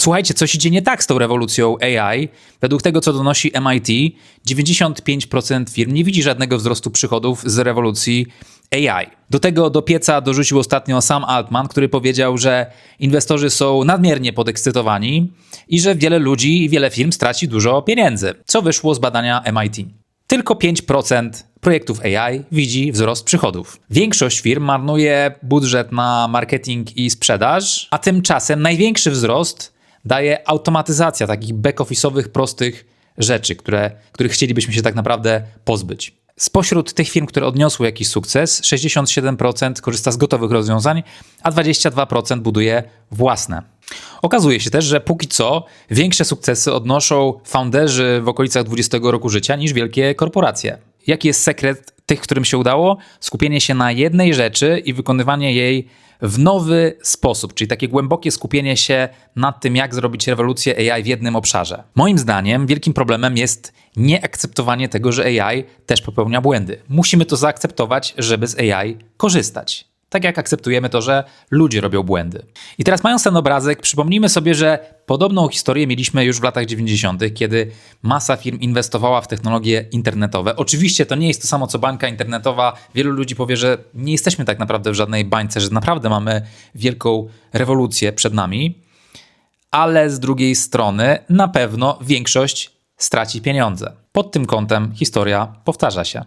Słuchajcie, coś idzie nie tak z tą rewolucją AI. Według tego, co donosi MIT, 95% firm nie widzi żadnego wzrostu przychodów z rewolucji AI. Do tego do pieca dorzucił ostatnio Sam Altman, który powiedział, że inwestorzy są nadmiernie podekscytowani i że wiele ludzi i wiele firm straci dużo pieniędzy, co wyszło z badania MIT. Tylko 5% projektów AI widzi wzrost przychodów. Większość firm marnuje budżet na marketing i sprzedaż, a tymczasem największy wzrost daje automatyzacja takich back-office'owych, prostych rzeczy, które, których chcielibyśmy się tak naprawdę pozbyć. Spośród tych firm, które odniosły jakiś sukces, 67% korzysta z gotowych rozwiązań, a 22% buduje własne. Okazuje się też, że póki co większe sukcesy odnoszą founderzy w okolicach 20 roku życia niż wielkie korporacje. Jaki jest sekret tych, którym się udało? Skupienie się na jednej rzeczy i wykonywanie jej w nowy sposób, czyli takie głębokie skupienie się nad tym, jak zrobić rewolucję AI w jednym obszarze. Moim zdaniem wielkim problemem jest nieakceptowanie tego, że AI też popełnia błędy. Musimy to zaakceptować, żeby z AI korzystać. Tak jak akceptujemy to, że ludzie robią błędy. I teraz mając ten obrazek, przypomnijmy sobie, że podobną historię mieliśmy już w latach 90., kiedy masa firm inwestowała w technologie internetowe. Oczywiście to nie jest to samo co bańka internetowa. Wielu ludzi powie, że nie jesteśmy tak naprawdę w żadnej bańce, że naprawdę mamy wielką rewolucję przed nami. Ale z drugiej strony na pewno większość straci pieniądze. Pod tym kątem historia powtarza się.